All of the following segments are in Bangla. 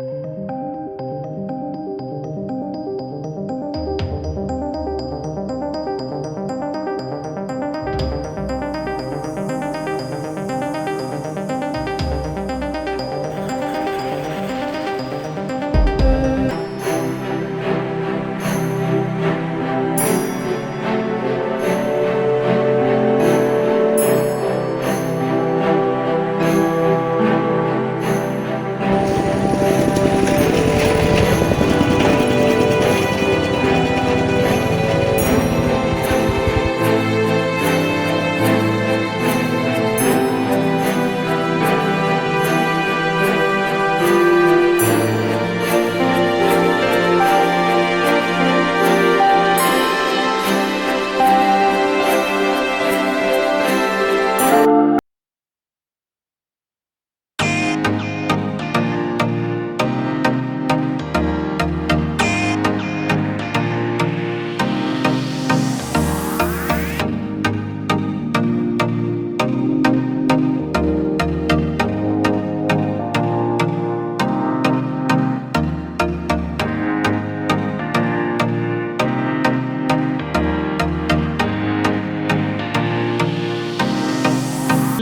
Música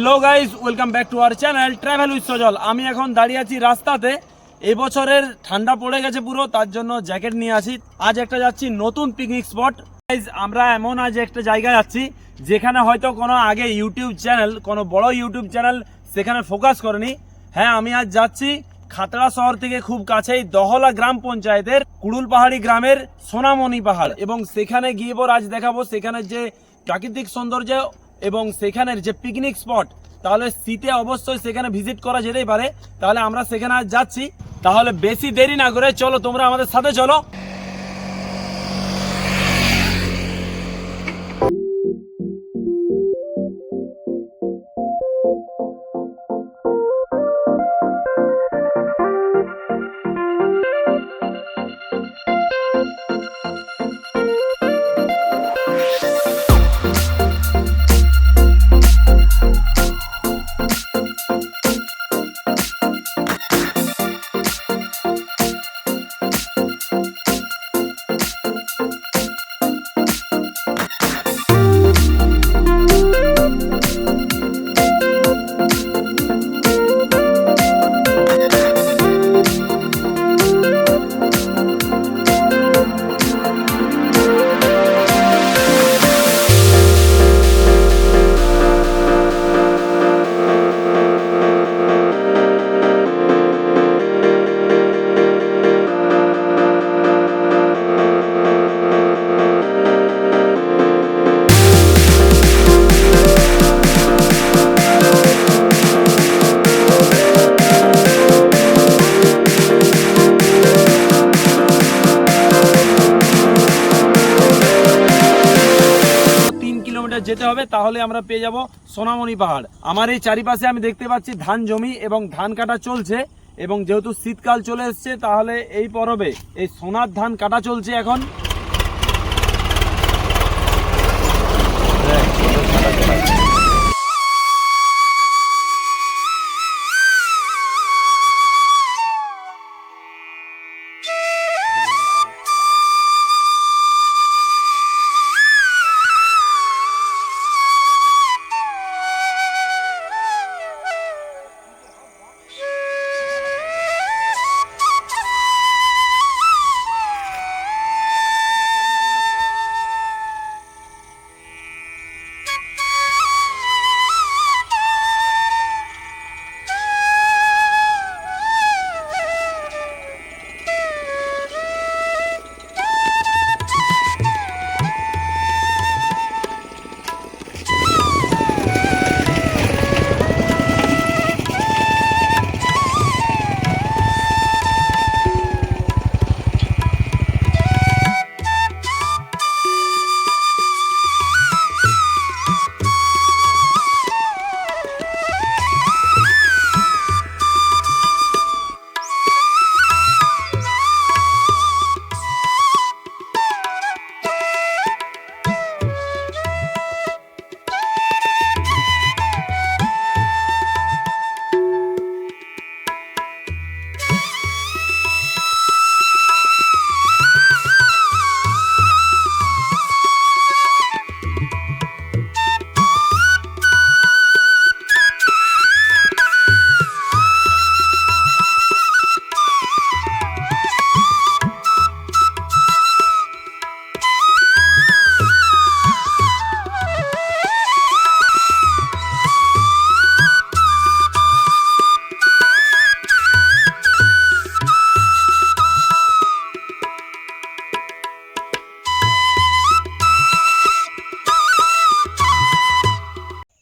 hello guys welcome back to our channel travel with Sajal আমি এখন দাঁড়িয়ে আছি রাস্তাতে। এই বছরের ঠান্ডা পড়ে গেছে পুরো, তার জন্য জ্যাকেট নিয়ে আসি। আজ একটা যাচ্ছি নতুন পিকনিক স্পট গাইস আমরা এমন আজ একটা জায়গায় যাচ্ছি যেখানে হয়তো কোনো আগে ইউটিউব চ্যানেল কোনো বড় ইউটিউব চ্যানেল সেখানে ফোকাস করেনি। হ্যাঁ আমি আজ যাচ্ছি খাতড়া শহর থেকে খুব কাছেই দহলা গ্রাম পঞ্চায়েতের কুড়ুল পাহাড়ি গ্রামের সোনামণি পাহাড়। এবং সেখানে গিয়ে পর আজ দেখাবো, সেখানে যে প্রাকৃতিক সৌন্দর্য এবং সেখানের যে পিকনিক স্পট তাহলে শীতে অবশ্যই সেখানে ভিজিট করা যেতেই পারে। তাহলে আমরা সেখানে যাচ্ছি। তাহলে বেশি দেরি না করে চলো, তোমরা আমাদের সাথে চলো। যেতে হবে, তাহলে আমরা পেয়ে যাব সোনামণি পাহাড়। আমার এই চারিপাশে আমি দেখতে পাচ্ছি ধান জমি এবং ধান কাটা চলছে, এবং যেহেতু শীতকাল চলে এসছে, তাহলে এই পরবে। এই সোনার ধান কাটা চলছে এখন।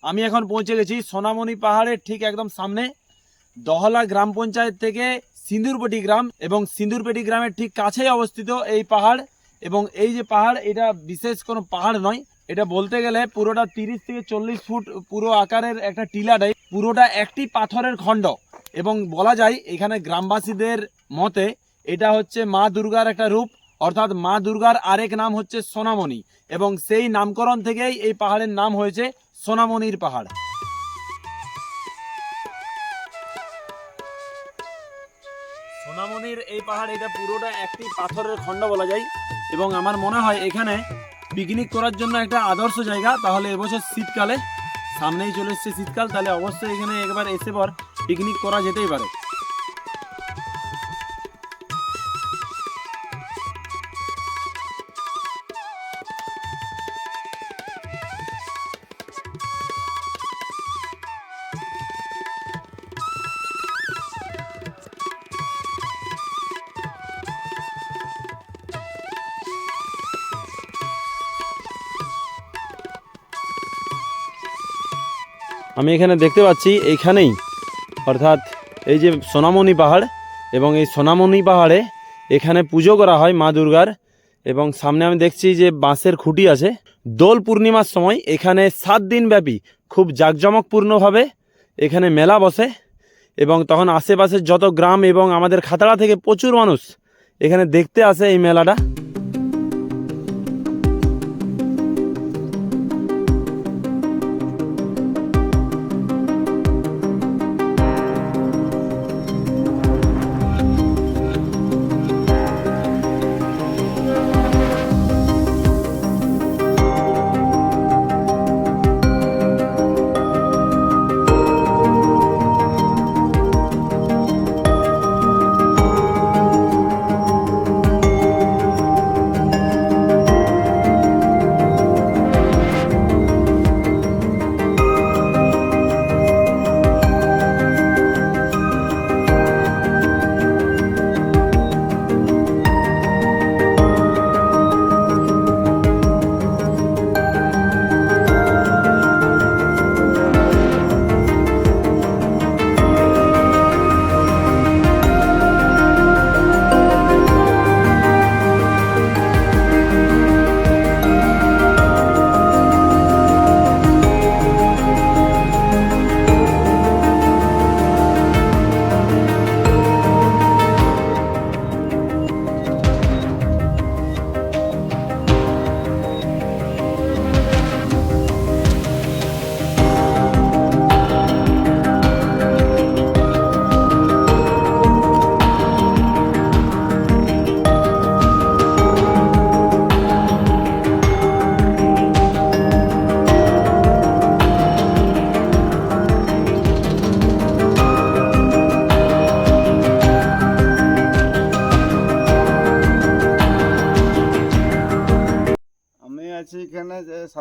আমি এখন পৌঁছে গেছি সোনামণি পাহাড়ের ঠিক একদম সামনে দহলা গ্রাম পঞ্চায়েত থেকে সিন্দুরপটি গ্রাম এবং সিন্দুরপেটি গ্রামের ঠিক কাছেই অবস্থিত এই পাহাড় এবং এই যে পাহাড়, এটা বিশেষ কোনো পাহাড় নয়। এটা বলতে গেলে পুরোটা তিরিশ থেকে চল্লিশ ফুট পুরো আকারের একটা টিলা টাইপ পুরোটা একটি পাথরের খণ্ড এবং বলা যায় এখানে গ্রামবাসীদের মতে এটা হচ্ছে মা দুর্গার একটা রূপ, অর্থাৎ মা দুর্গার আরেক নাম হচ্ছে সোনামণি এবং সেই নামকরণ থেকেই এই পাহাড়ের নাম হয়েছে সোনামণির পাহাড়। সোনামণির এই পাহাড়, এটা পুরোটা একটি পাথরের খণ্ড বলা যায়। এবং আমার মনে হয় এখানে পিকনিক করার জন্য একটা আদর্শ জায়গা। তাহলে এবছর শীতকালে, সামনেই চলে এসছে শীতকাল, তাহলে অবশ্যই এখানে একবার এসে পর পিকনিক করা যেতেই পারে। আমি এখানে দেখতে পাচ্ছি এইখানেই, অর্থাৎ এই যে সোনামণি পাহাড় এবং এই সোনামণি পাহাড়ে এখানে পুজো করা হয় মা দুর্গার এবং সামনে আমি দেখছি যে বাঁশের খুঁটি আছে। দোল পূর্ণিমার সময় এখানে সাত দিন ব্যাপী খুব জাঁকজমকপূর্ণভাবে এখানে মেলা বসে এবং তখন আশেপাশের যত গ্রাম এবং আমাদের খাতড়া থেকে প্রচুর মানুষ এখানে দেখতে আসে এই মেলাটা।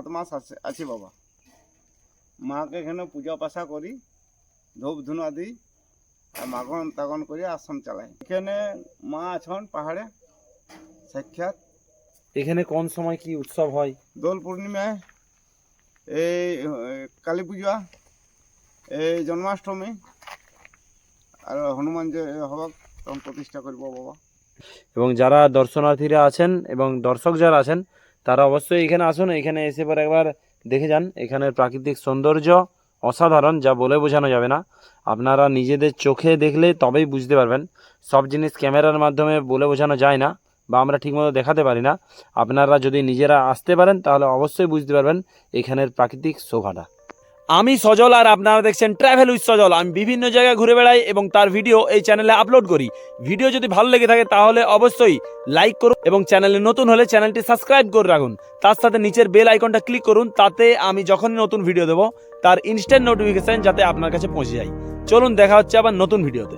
সাত মাস আছে আছি বাবা। মাকে এখানে পূজা পাশা করি ধূপ ধুনা দিই আর মাগন তাগন করে আশ্রম চালাই। এখানে মা আছেন পাহাড়ে সাক্ষাৎ। এখানে কোন সময় কি উৎসব হয়? দোল পূর্ণিমায় এই কালী পূজা এই জন্মাষ্টমী আর হনুমান যে হবাক তখন প্রতিষ্ঠা করব বাবা। এবং যারা দর্শনার্থীরা আছেন এবং দর্শক যারা আছেন তারা অবশ্যই এখানে আসুন, এখানে এসে পর একবার দেখে যান। এখানের প্রাকৃতিক সৌন্দর্য অসাধারণ, যা বলে বোঝানো যাবে না। আপনারা নিজেদের চোখে দেখলে তবেই বুঝতে পারবেন। সব জিনিস ক্যামেরার মাধ্যমে বলে বোঝানো যায় না বা আমরা ঠিকমতো দেখাতে পারি না। আপনারা যদি নিজেরা আসতে পারেন, তাহলে অবশ্যই বুঝতে পারবেন এখানের প্রাকৃতিক শোভাটা। আমি সজল আর আপনারা দেখছেন ট্রাভেল উইথ সজল। আমি বিভিন্ন জায়গায় ঘুরে বেড়াই এবং তার ভিডিও এই চ্যানেলে আপলোড করি। ভিডিও যদি ভালো লেগে থাকে তাহলে অবশ্যই লাইক করুন এবং চ্যানেলে নতুন হলে চ্যানেলটি সাবস্ক্রাইব করে রাখুন। তার সাথে নিচের বেল আইকনটা ক্লিক করুন, তাতে আমি যখনই নতুন ভিডিও দেবো, তার ইনস্ট্যান্ট নোটিফিকেশান যাতে আপনার কাছে পৌঁছে যায়। চলুন দেখা হচ্ছে আবার নতুন ভিডিওতে